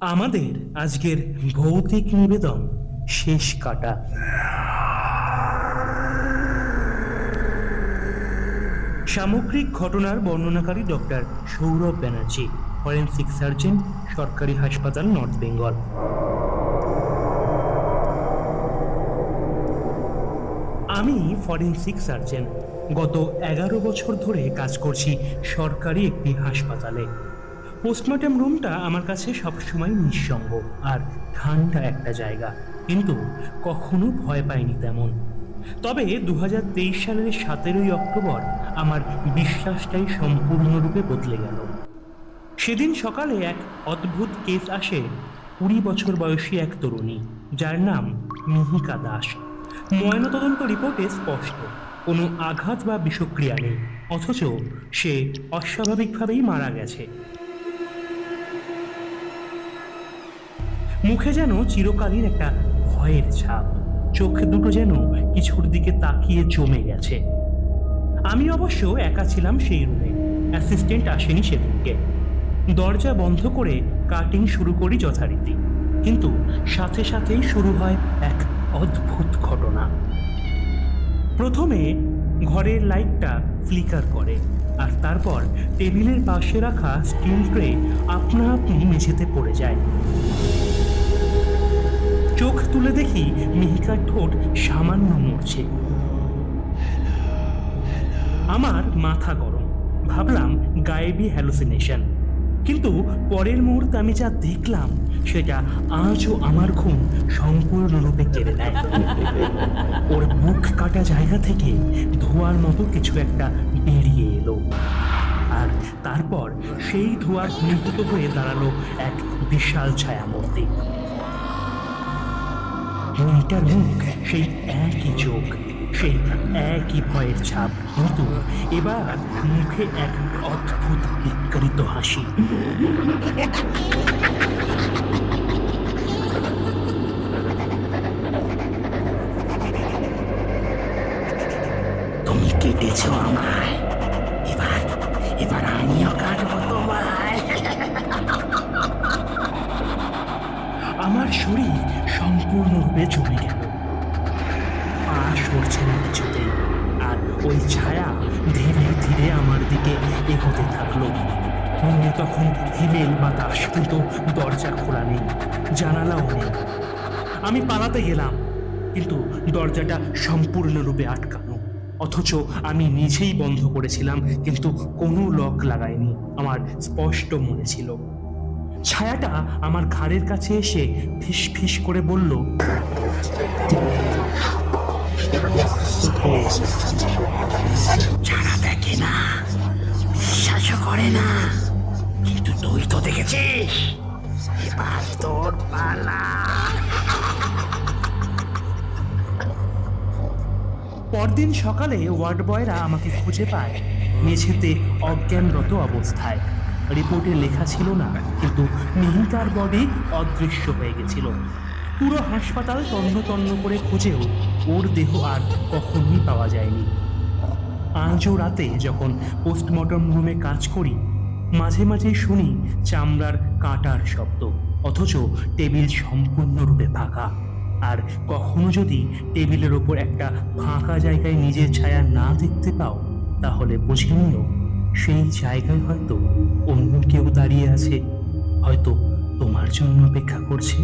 আমাদের আজকের ভৌতিক নিবেদন শেষ কাটা। সামগ্রিক ঘটনার বর্ণনাকারী doctor Saurav Banerjee, forensic surgeon, সরকারি হাসপাতাল নর্থ বেঙ্গল। আমি ফরেন্সিক সার্জন। গত এগারো বছর ধরে কাজ করছি সরকারি একটি হাসপাতালে। পোস্টমর্টম রুমটা আমার কাছে সবসময় নিঃসঙ্গ আর ঠান্ডা একটা জায়গা। কিন্তু কখনো ভয় পাইনি তেমন। তবে দুহাজার তেইশ সালের সতেরোই অক্টোবর আমার বিশ্বাসটাই সম্পূর্ণরূপে বদলে গেল। সেদিন সকালে এক অদ্ভুত কেস আসে কুড়ি বছর বয়সী এক তরুণী, যার নাম মিহিকা দাস। ময়নাতদন্ত রিপোর্টে স্পষ্ট, কোনো আঘাত বা বিষক্রিয়া নেই, অথচ সে অস্বাভাবিকভাবেই মারা গেছে। মুখে যেন চিরকালীন একটা ভয়ের ছাপ। চোখ দুটো যেন কিছুর দিকে তাকিয়ে জমে গেছে। আমি অবশ্য একা ছিলাম সেই রুমে। অ্যাসিস্ট্যান্ট আসেনি সেদিনকে। দরজা বন্ধ করে কাটিং শুরু করি যথারীতি। কিন্তু সাথে সাথেই শুরু হয় এক অদ্ভুত ঘটনা। প্রথমে ঘরের লাইটটা ফ্লিকার করে আর তারপর টেবিলের পাশে রাখা স্টিল ট্রে আপনা আপনি মেঝেতে পড়ে যায়। তুলে দেখি মিহিকার ঠোঁট সামান্য মরছে। আমার মাথা গরম। ভাবলাম গায়েবি হ্যালুসিনেশন কিন্তু পরের মুহূর্তে আমি যা দেখলাম, সেটা আজও আমার ঘুম সম্পূর্ণরূপে কেড়ে নেয়। ওর বুক কাটা জায়গা থেকে ধোয়ার মতো কিছু একটা বেরিয়ে এলো। আর তারপর সেই ধোঁয়া ঘনীভূত হয়ে দাঁড়াল এক বিশাল ছায়ামূর্তি। মেয়েটার মুখ, সেই একই চোখ, সেই একই ভয়ের ছাপ। কিন্তু এবার মুখে এক অদ্ভুত বিকৃত হাসি। তুমি কেটেছ আমায়। এবার এবার আমিও কাটবো তোমায়। আমার শরীর সম্পূর্ণরূপে জমে গেল। পা সরছে না কিছুতেই, আর ওই ছায়া ধীরে ধীরে আমার দিকে এগোতে থাকল। মনে তখন হিমেল বাতাস, কিন্তু দরজা খোলা নেই, জানালাও নেই। আমি পালাতে গেলাম, কিন্তু দরজাটা সম্পূর্ণরূপে আটকানো। অথচ আমি নিজেই বন্ধ করেছিলাম, কিন্তু কোনো লক লাগায়নি আমার স্পষ্ট মনে ছিল। ছায়াটা আমার ঘাড়ের কাছে এসে ফিস ফিস করে বলল যারা দেখে না বিশ্বাসও করে না। কিন্তু তুই তো দেখেছিস এবার তোর পালা। পরদিন সকালে ওয়ার্ড বয়রা আমাকে খুঁজে পায় মেঝেতে অজ্ঞানরত অবস্থায়। রিপোর্টে লেখা ছিল না, কিন্তু মিহিকার বডি অদৃশ্য হয়ে গেছিল। পুরো হাসপাতাল তন্ন তন্ন করে খুঁজেও ওর দেহ আর কখনোই পাওয়া যায়নি। আজও রাতে যখন পোস্টমর্টম রুমে কাজ করি, মাঝে মাঝে শুনি চামড়ার কাঁটার শব্দ, অথচ টেবিল সম্পূর্ণরূপে ফাঁকা। আর কখনো যদি টেবিলের ওপর একটা ফাঁকা জায়গায় নিজের ছায়া না দেখতে পাও, তাহলে বুঝে নিও, সেই জায়গায় হয়তো আছে। হয়তো তোমার জন্য অপেক্ষা করছে।